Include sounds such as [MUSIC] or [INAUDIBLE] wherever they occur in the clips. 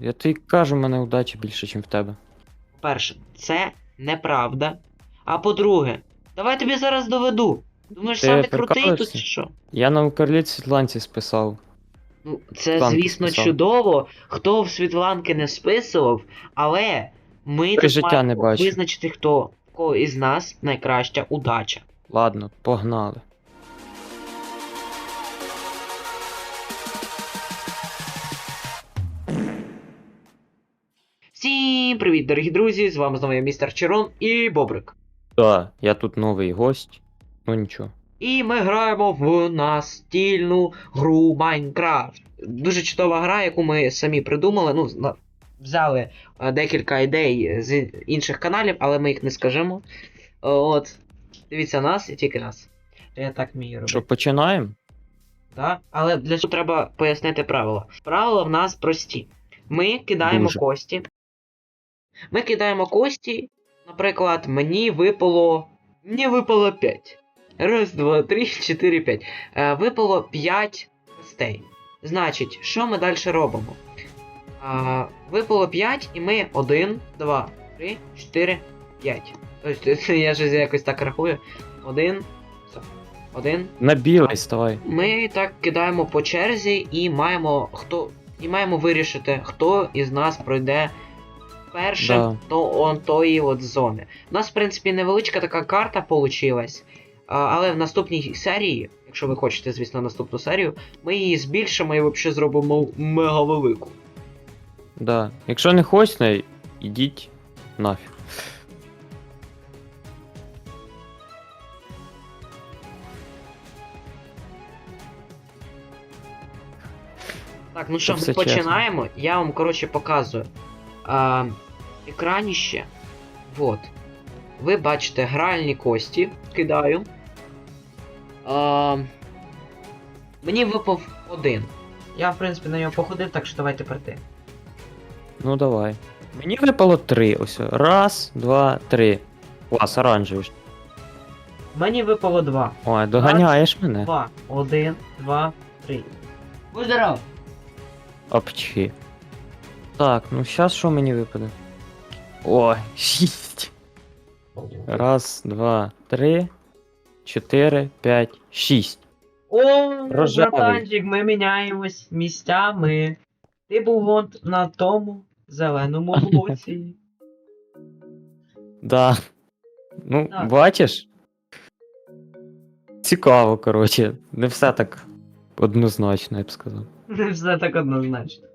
Я тобі кажу, в мене удачі більше, ніж в тебе. По-перше, це неправда. А по-друге, давай тобі зараз доведу. Думаєш, Ти сам ти крутий тут прикалуєшся? чи що? Я на Укрліт Світланці списав. Ну, це, Світланки звісно, списав. чудово, хто в Світланки не списував, але ми Ти життя маємо не бачив. визначити, хто в кого із нас найкраща удача. Ладно, погнали. Привіт, дорогі друзі! З вами знову я містер Черон і Бобрик. Да, я тут новий гость. Ну нічого. І ми граємо в настільну гру Майнкрафт. Дуже чудова гра, яку ми самі придумали. Ну, взяли е, декілька ідей з інших каналів, але ми їх не скажемо. Е, От, дивіться нас і тільки нас. Я так вмію робити. Що, починаємо? Да? Але для цього треба пояснити правила. Правила в нас прості. Ми кидаємо Дуже. кості. Ми кидаємо кості. Наприклад, мені випало. Мені випало 5. Раз, два, три, чотири, п'ять. Е, випало 5 костей. Значить, що ми далі робимо? А, випало 5, і ми 1, 2, 3, 4, 5. Тобто, я ж якось так рахую. 1, 1, На білий ставай. ми так кидаємо по черзі і маємо хто. І маємо вирішити, хто із нас пройде першим Да. до он тої от зони. У нас, в принципі, невеличка така карта получилась. Але в наступній серії, якщо ви хочете, звісно, наступну серію, ми її збільшимо і взагалі зробимо мега велику. Да. Якщо не хочете, ідіть нафіг. Так, ну що, ми все чесно. починаємо. Я вам, коротше, показую. А, екраніще. Вот. Ви бачите гральні кості. Кидаю. А, мені випав один. Я, в принципі, на нього походив, так що давайте прийти. Ну давай. Мені випало три. Ось. Раз, два, три. Клас, оранжевий. Мені випало два. Ой, доганяєш мене. Два. Один, два, три. Будь здоров! Апчі. Так, ну щас що мені випаде? Ой, шість. Раз, два, три, чотири, п'ять, шість. О, Рожевий. братанчик, ми міняємось місцями. Ти був вон на тому зеленому [LAUGHS] блоці. Да. Ну, Так. бачиш? Цікаво, коротше. Не все так однозначно, я б сказав. Не все так однозначно.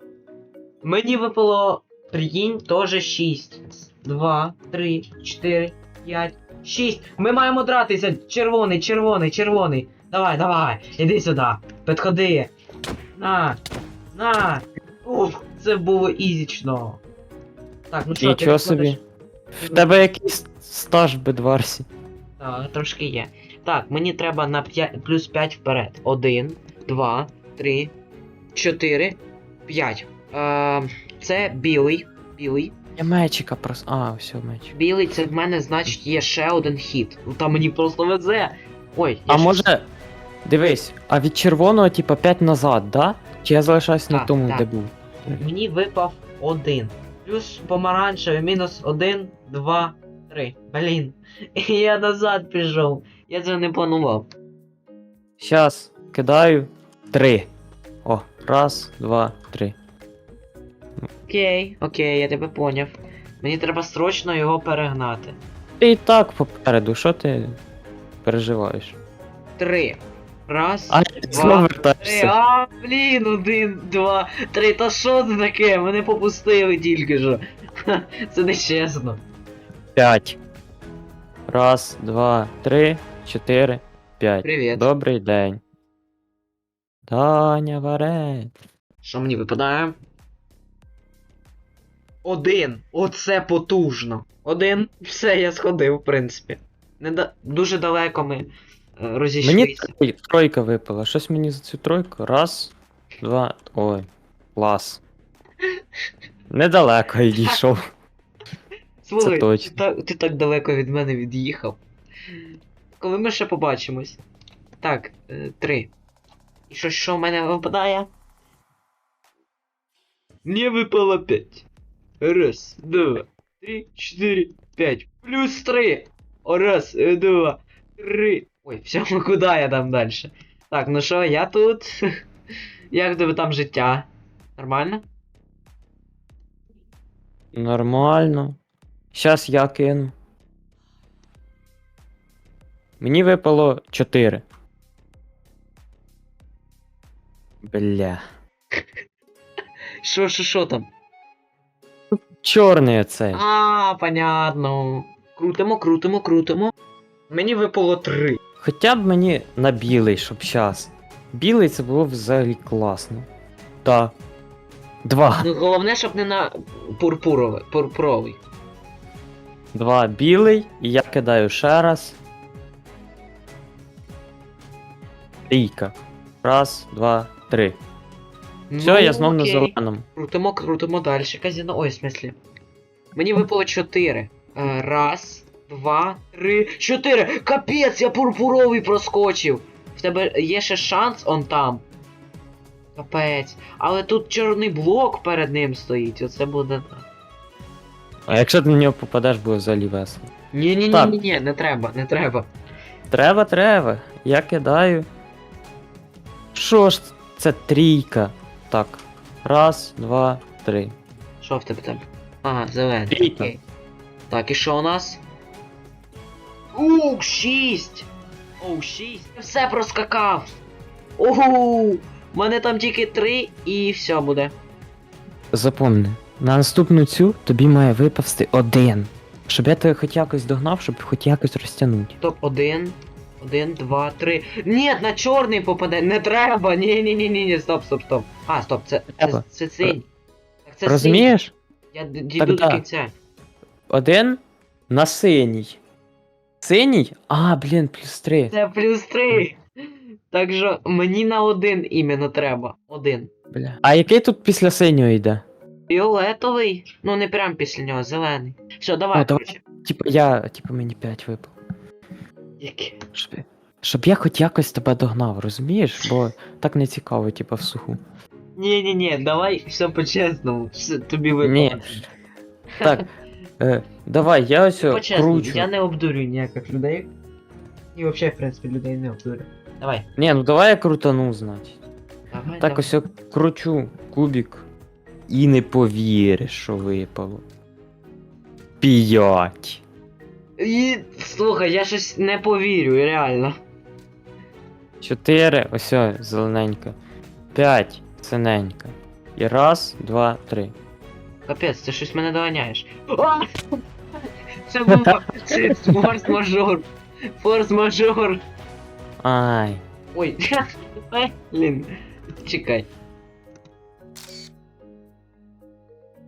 Мені випало, прикинь, теж 6. 2, 3, 4, 5, 6. Ми маємо дратися. Червоний, червоний, червоний. Давай, давай, іди сюди. Підходи. На. На. Уф, це було ізічно. Так, ну що, ти Нічого собі. В тебе якийсь стаж в бедварсі. Так, трошки є. Так, мені треба на 5, плюс 5 вперед. 1, 2, 3, 4, 5. Е, це білий. Білий. Я мечика просто. А, все, меч. Білий це в мене, значить, є ще один хід. Ну там мені просто везе. Ой, я А щось- може. Дивись, а від червоного, типа, 5 назад, да? Чи я залишаюсь на Так, тому, так. де був? Мені випав один. Плюс помаранчевий, мінус 1, 2, 3. Блін. [LAUGHS] І я назад пішов. Я це не планував. Щас, кидаю. Три. О, раз, два, три. Окей, окей, я тебе поняв. Мені треба срочно його перегнати. Ти і так попереду, що ти переживаєш? Три. Раз. А, два, знову три. вертаєшся. А, блін, один, два, три. Та що це таке? Мене попустили тільки що. Ха, Це нечесно. П'ять. Раз, два, три, чотири, п'ять. Привіт. Добрий день. Таня варень. Що мені випадає? Один. Оце потужно. Один. Все, я сходив, в принципі. Не да... Дуже далеко ми е, розійшлися. Мені трой- тройка випала. Щось мені за цю тройку. Раз, два. Ой. Клас. Недалеко я дійшов. [LAUGHS] Слухай, точно. Ти, так, ти так далеко від мене від'їхав. Коли ми ще побачимось? Так, е, три. І що, що в мене випадає? Мне выпало 5. Раз, два, три, четыре, пять. Плюс три. Раз, два, три. Ой, все, [LAUGHS] куда я там дальше? Так, ну що, я тут. [LAUGHS] Як тебе там життя? Нормально? Нормально. Щас я кину. Мені випало 4. Бля. Що, що, що там? Чорний цей. А, понятно. Крутимо, крутимо, крутимо. Мені випало три. Хоча б мені на білий, щоб щас. Білий це було взагалі класно. Так. Два. Ну, головне, щоб не на пурпуровий. Пурпуровий. Два білий, і я кидаю ще раз. Трійка. Раз, два, три. Все, я знов на Ну, окей. зеленому. Крутимо, крутимо далі. Казіно. Ой, в смислі. Мені випало 4. Раз, два, три, чотири. Капець, я пурпуровий проскочив. В тебе є ще шанс он там. Капець. Але тут чорний блок перед ним стоїть. Оце буде. А якщо ти на нього попадеш, буде взагалі весело. Ні, ні, ні, ні, ні, не треба, не треба. Треба, треба. Я кидаю. Що ж, це трійка. Так. Раз, два, три. Що в тебе там? Ага, зелений. Трійка. Так, і що у нас? Ууу, шість! Оу, шість! Я Все проскакав! Оу! У мене там тільки три і все буде. Запомни, на наступну цю тобі має випасти один. Щоб я тебе хоч якось догнав, щоб хоч якось розтягнути. Топ-1. Один, два, три. Ні, на чорний попаде. Не треба. Ні, ні, ні, ні, ні, стоп, стоп, стоп. А, стоп, це. Це, синь. Так це Розумієш? Я дійду до кінця. Один на синій. Синій? А, блін, плюс три. Це плюс три. Так що мені на один іменно треба. Один. Бля. А який тут після синього йде? Фіолетовий. Ну не прям після нього, зелений. Все, давай, О, давай. Типа я, типа мені п'ять випав. Яке? Щоб, щоб я хоч якось тебе догнав, розумієш? Бо так не цікаво, типа в суху. Ні, ні, ні, давай все по-чесному. Все, тобі. Ні. Так, е, давай, я ось о По-чесному, кручу. я не обдурюю ніяких людей. І взагалі, в принципі, людей не обдурюю. Давай. Ні, ну давай я крутану, значить. Давай, Так давай. ось я кручу кубик. І не повіриш, що випало. П'ять. І, слухай, я щось не повірю, реально. Чотири, ось зелененька. П'ять, синенька. І раз, два, три. Капець, ти щось мене доганяєш. А! Це був форс-мажор. Форс-мажор. Ай. Ой, [LAUGHS] блін. Чекай.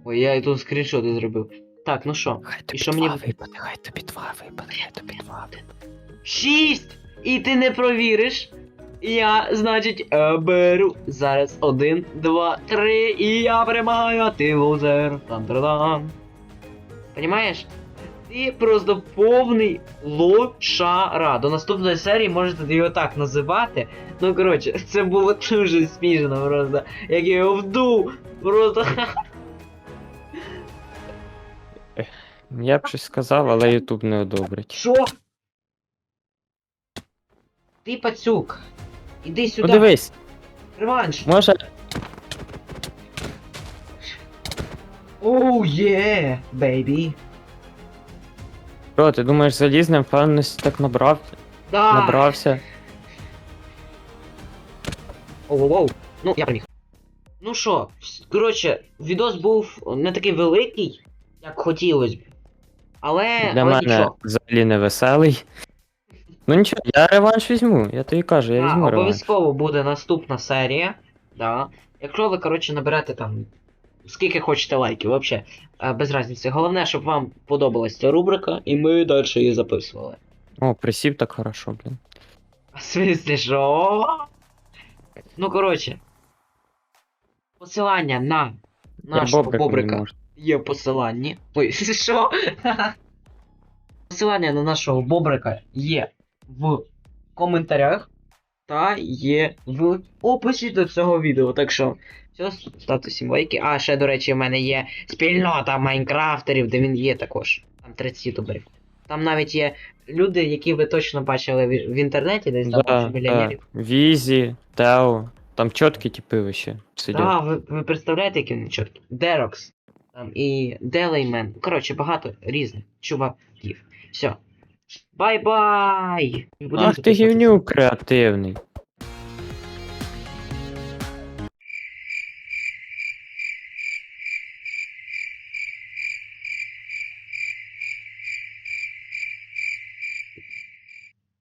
Ой, я і тут скріншоти зробив. Так, ну що? Хай І тобі що два мені- випаде, хай тобі два випаде, хай тобі два випаде. Шість! І ти не провіриш. Я, значить, е, беру зараз один, два, три, і я перемагаю, а ти лузер. Там-та-дам. Понімаєш? Ти просто повний лошара. До наступної серії можете його так називати. Ну коротше, це було дуже смішно просто. Як я його вдув. Просто. Я б щось сказав, але Ютуб не одобрить. Що? Ти пацюк. Іди сюди. Подивись, Реванш. може. Оу є, бейбі. Бро, ти думаєш, залізним впевненості так набрав, Да. набрався. Оу-оу. Ну, я переміг. Ну що, коротше, відос був не такий великий, як хотілося б. Але, Для але мене нічого. взагалі не веселий. Ну нічого, я реванш візьму, я тобі кажу, я візьму реванш. обов'язково буде наступна серія. Да. Якщо ви, коротше, наберете там скільки хочете лайків, вообще, е, без різниці. Головне, щоб вам подобалась ця рубрика, і ми далі її записували. О, присів так хорошо, блін. В смысле, що? Ну, коротше. Посилання на нашого бобрик бобрика. Є в посиланні. Ой, [LAUGHS] що? Посилання на нашого бобрика є в коментарях та є в описі до цього відео. Так що Все, ставте всім лайки. А, ще, до речі, в мене є спільнота майнкрафтерів, де він є також. Там 30 ютуберів. Там навіть є люди, які ви точно бачили в, в інтернеті, десь там Да, да, да. мільйонерів. Візі, Тео. Там чіткі типи вообще сидять. Так, ви, ви представляєте, які вони чіткі? Дерокс. Там і Делеймен. Коротше, багато різних чуваків. Все. Бай-бай! Будемо Ах ти гівнюк креативний.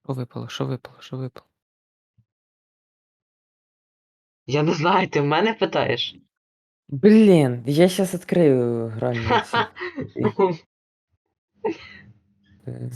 Що випало, що випало, що випало? Я не знаю, ти в мене питаєш? Блін, я сейчас открою границу. [LAUGHS] [LAUGHS]